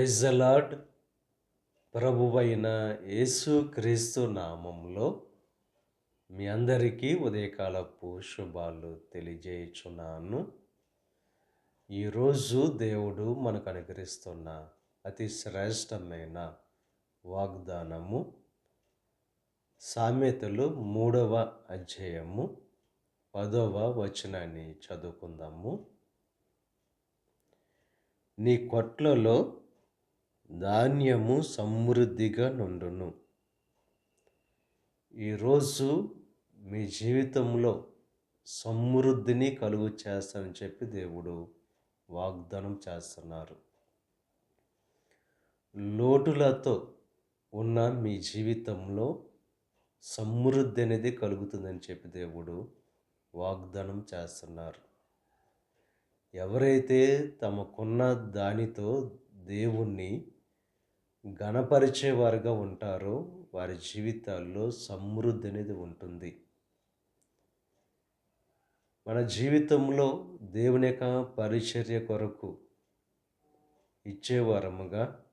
Praise అలాడ్ ప్రభువైన యేసు క్రీస్తు నామంలో మీ అందరికీ ఉదయకాలపు శుభాలు తెలియజేయుచున్నాను. ఈరోజు దేవుడు మనకు అనుగ్రహిస్తున్న అతి శ్రేష్టమైన వాగ్దానము సామెతలు మూడవ అధ్యాయము పదవ వచనాన్ని చదువుకుందాము. నీ కొట్లలో ధాన్యము సమృద్ధిగా నుండును. ఈరోజు మీ జీవితంలో సమృద్ధిని కలుగు చేస్తానని చెప్పి దేవుడు వాగ్దానం చేస్తున్నారు. లోటులతో ఉన్న మీ జీవితంలో సమృద్ధి అనేది కలుగుతుందని చెప్పి దేవుడు వాగ్దానం చేస్తున్నారు. ఎవరైతే తమకున్న దానితో దేవుణ్ణి గణపరిచేవారుగా ఉంటారో వారి జీవితాల్లో సమృద్ధి అనేది ఉంటుంది. మన జీవితంలో దేవుని యొక్క పరిచర్య కొరకు ఇచ్చేవారముగా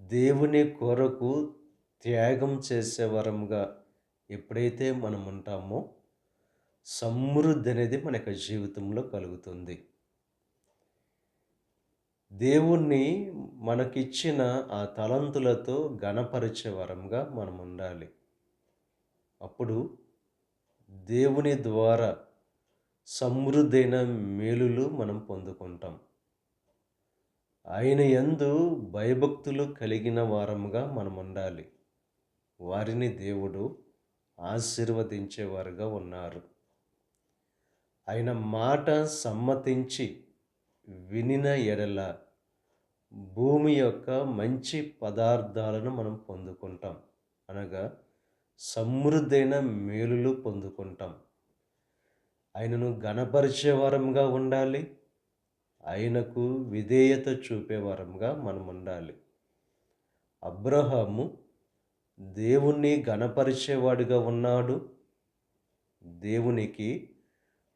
దేవుని కొరకు త్యాగం చేసేవారముగా ఎప్పుడైతే మనం ఉంటామో సమృద్ధి అనేది మన యొక్క జీవితంలో కలుగుతుంది. దేవుణ్ణి మనకిచ్చిన ఆ తలంతులతో గణపరిచే వరంగా మనం ఉండాలి అప్పుడు దేవుని ద్వారా సమృద్ధైన మేలులు మనం పొందుకుంటాం. ఆయన యందు భయభక్తులు కలిగిన వారముగా మనం ఉండాలి వారిని దేవుడు ఆశీర్వదించేవారుగా ఉన్నారు. ఆయన మాట సమ్మతించి వినిన ఎడల భూమి యొక్క మంచి పదార్థాలను మనం పొందుకుంటాం. అనగా సమృద్ధైన మేలులు పొందుకుంటాం. ఆయనను గణపరిచే ఉండాలి. ఆయనకు విధేయత చూపేవారంగా మనం ఉండాలి. అబ్రహాము దేవుణ్ణి గణపరిచేవాడిగా ఉన్నాడు. దేవునికి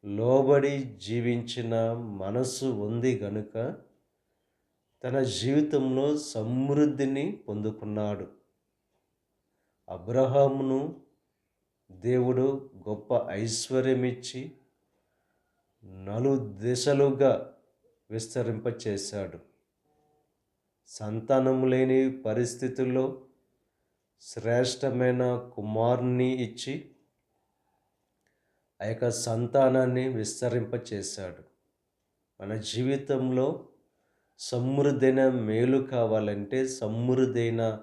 లోబడి జీవించిన మనసు ఉంది గనుక తన జీవితంలో సమృద్ధిని పొందుకున్నాడు. అబ్రహామును దేవుడు గొప్ప ఐశ్వర్యమిచ్చి నలు దిశలుగా విస్తరింపచేశాడు. సంతానం లేని పరిస్థితుల్లో శ్రేష్టమైన కుమారుని ఇచ్చి ఆ యొక్క సంతానాన్ని విస్తరింపచేశాడు. మన జీవితంలో సమృద్ధైన మేలు కావాలంటే సమృద్ధైన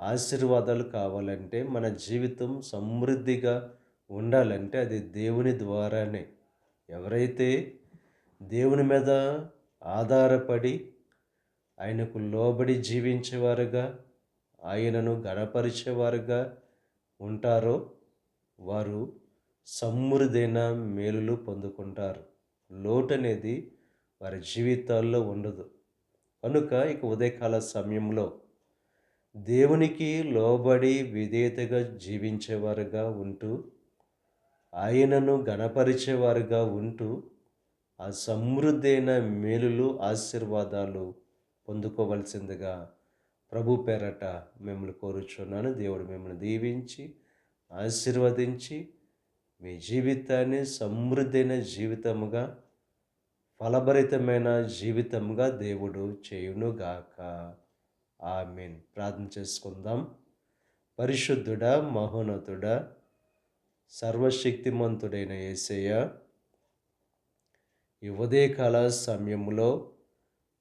ఆశీర్వాదాలు కావాలంటే మన జీవితం సమృద్ధిగా ఉండాలంటే అది దేవుని ద్వారానే. ఎవరైతే దేవుని మీద ఆధారపడి ఆయనకు లోబడి జీవించేవారుగా ఆయనను గణపరిచేవారుగా ఉంటారో వారు సమృద్ధైన మేలులు పొందుకుంటారు. లోటు అనేది వారి జీవితాల్లో ఉండదు. కనుక ఇక ఉదయకాల సమయంలో దేవునికి లోబడి విధేయతగా జీవించేవారుగా ఉంటూ ఆయనను గణపరిచేవారుగా ఉంటూ ఆ సమృద్ధైన మేలులు ఆశీర్వాదాలు పొందుకోవలసిందిగా ప్రభు పేరట మిమ్మల్ని కోరుచున్నాను. దేవుడు మిమ్మల్ని దీవించి ఆశీర్వదించి మీ జీవితాన్ని సమృద్ధైన జీవితముగా ఫలభరితమైన జీవితంగా దేవుడు చేయునుగాక. ఆమెన్. ప్రార్థన చేసుకుందాం. పరిశుద్ధుడా మహోన్నతుడా సర్వశక్తిమంతుడైన ఏసయ్య ఈ ఉదయకాల సమయంలో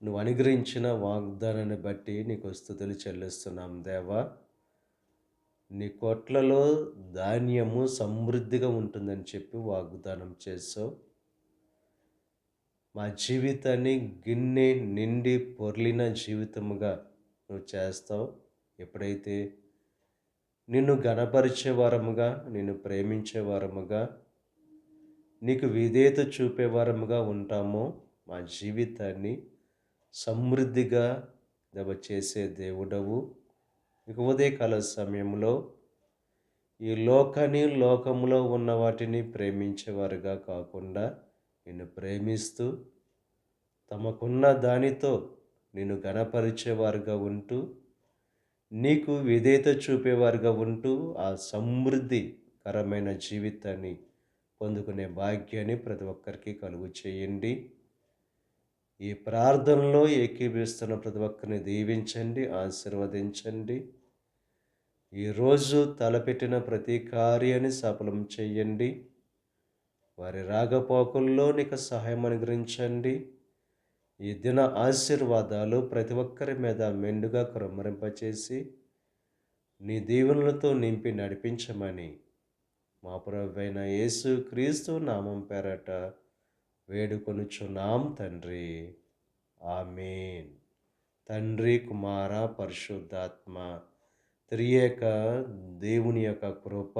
నువ్వు అనుగ్రహించిన వాగ్దానాన్ని బట్టి నీకు స్థుతులు చెల్లిస్తున్నాం దేవా. నీ కొట్లలో ధాన్యము సమృద్ధిగా ఉంటుందని చెప్పి వాగ్దానం చేసావు. మా జీవితాన్ని గిన్నె నిండి పొర్లిన జీవితముగా నువ్వు చేస్తావు. ఎప్పుడైతే నిన్ను గణపరిచే వారముగా నిన్ను ప్రేమించే వారముగా నీకు విధేయత చూపే వారముగా ఉంటామో మా జీవితాన్ని సమృద్ధిగా దెబ్బ చేసే దేవుడవు. ఇక ఉదయకాల సమయంలో ఈ లోకాన్ని లోకంలో ఉన్న వాటిని నిన్ను గణపరిచేవారుగా ఉంటూ నీకు విధేయత చూపేవారుగా ఉంటూ ఆ సమృద్ధికరమైన జీవితాన్ని పొందుకునే భాగ్యాన్ని ప్రతి ఒక్కరికి కలుగు చేయండి. ఈ ప్రార్థనలో ఏకీభవిస్తున్న ప్రతి ఒక్కరిని దీవించండి ఆశీర్వదించండి. ఈరోజు తలపెట్టిన ప్రతి కార్యాన్ని సఫలం చేయండి. వారి రాగపోకుల్లో నీకు సహాయం అనుగ్రహించండి. ఈ దిన ఆశీర్వాదాలు ప్రతి ఒక్కరి మీద మెండుగా క్రమరింపచేసి నీ దీవెనలతో నింపి నడిపించమని మా ప్రభువైన యేసు క్రీస్తు నామం పేరట వేడుకొనుచున్నాం తండ్రి. ఆమెన్. తండ్రి కుమార పరిశుద్ధాత్మ త్రియేక దేవుని యొక్క కృప